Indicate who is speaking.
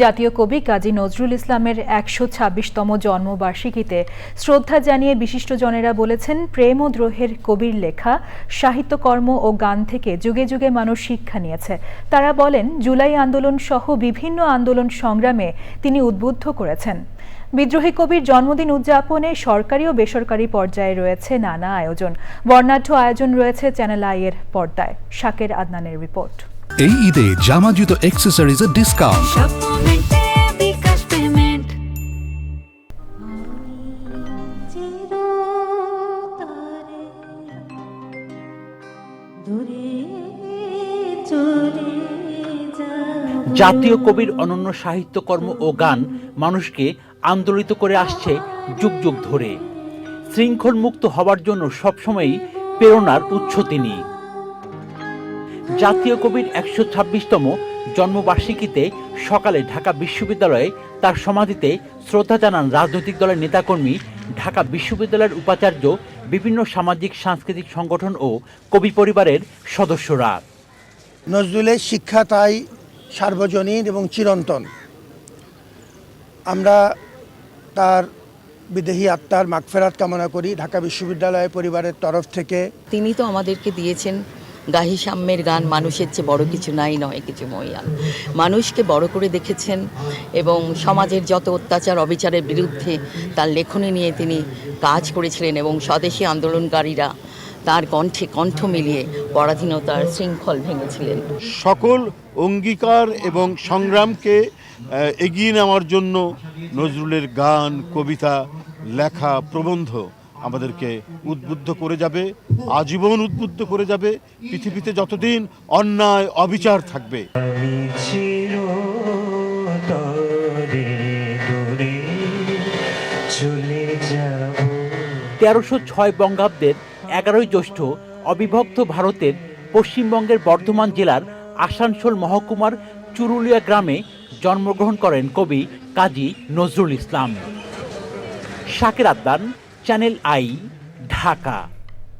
Speaker 1: জাতীয় কবি কাজী নজরুল ইসলামের একশো ছাব্বিশতম জন্মবার্ষিকীতে শ্রদ্ধা জানিয়ে বিশিষ্টজনেরা বলেছেন, প্রেম ও দ্রোহের কবির লেখা, সাহিত্যকর্ম ও গান থেকে যুগে যুগে মানুষ শিক্ষা নিয়েছে। তারা বলেন, জুলাই আন্দোলন সহ বিভিন্ন আন্দোলন সংগ্রামে তিনি উদ্বুদ্ধ করেছেন। বিদ্রোহী কবির জন্মদিন উদযাপনে সরকারি ও বেসরকারি পর্যায়ে রয়েছে নানা আয়োজন। বর্ণাঢ্য আয়োজন রয়েছে চ্যানেল আইয়ের পর্দায়। শাকের আদনানের রিপোর্ট।
Speaker 2: এই ঈদে জামা জুতো অ্যাক্সেসরিজের ডিসকাউন্ট
Speaker 3: জাতীয় কবির অনন্য সাহিত্যকর্ম ও গান মানুষকে আন্দোলিত করে আসছে যুগ যুগ ধরে। শৃঙ্খল মুক্ত হওয়ার জন্য সবসময়ই প্রেরণার উৎস তিনি। জাতীয় কবির একশো ছাব্বিশতম জন্মবার্ষিকীতে সকালে ঢাকা বিশ্ববিদ্যালয়ে তার সমাধিতে শ্রদ্ধা জানান রাজনৈতিক দলের নেতাকর্মী ঢাকা বিশ্ববিদ্যালয়ের উপাচার্য বিভিন্ন সামাজিক সাংস্কৃতিক সংগঠন ও কবি পরিবারের সদস্যরা।
Speaker 4: নজরুলের শিক্ষা তাই সার্বজনীন এবং চিরন্তন। আমরা তার বিদেহী আত্মার মাগফেরাত কামনা করি ঢাকা বিশ্ববিদ্যালয় পরিবারের তরফ থেকে।
Speaker 5: তিনি তো আমাদেরকে দিয়েছেন গাহি সাম্যের গান মানুষের চেয়ে বড় কিছু নাই নয়, কিছু মহিয়ান মানুষকে বড় করে দেখেছেন এবং সমাজের যত অত্যাচার, অবিচারের বিরুদ্ধে তার লেখনী নিয়ে তিনি কাজ করেছিলেন এবং স্বদেশী আন্দোলনকারীরা তার কণ্ঠে কণ্ঠ মিলিয়ে পরাধীনতার শৃঙ্খল ভেঙেছিলেন।
Speaker 6: সকল অঙ্গীকার এবং সংগ্রামকে এগিয়ে নেওয়ার জন্য নজরুলের গান, কবিতা, লেখা প্রবন্ধ আমাদেরকে উদ্বুদ্ধ করে যাবে আজীবন উদ্বুদ্ধ করে যাবে পৃথিবীতে যতদিন অন্যায় অবিচার থাকবে।
Speaker 3: তেরোশো ছয় বঙ্গাব্দের এগারোই জ্যৈষ্ঠ অবিভক্ত ভারতের পশ্চিমবঙ্গের বর্ধমান জেলার আসানসোল মহকুমার চুরুলিয়া গ্রামে জন্মগ্রহণ করেন কবি কাজী নজরুল ইসলাম। শাকের আদান চ্যানেল আই ঢাকা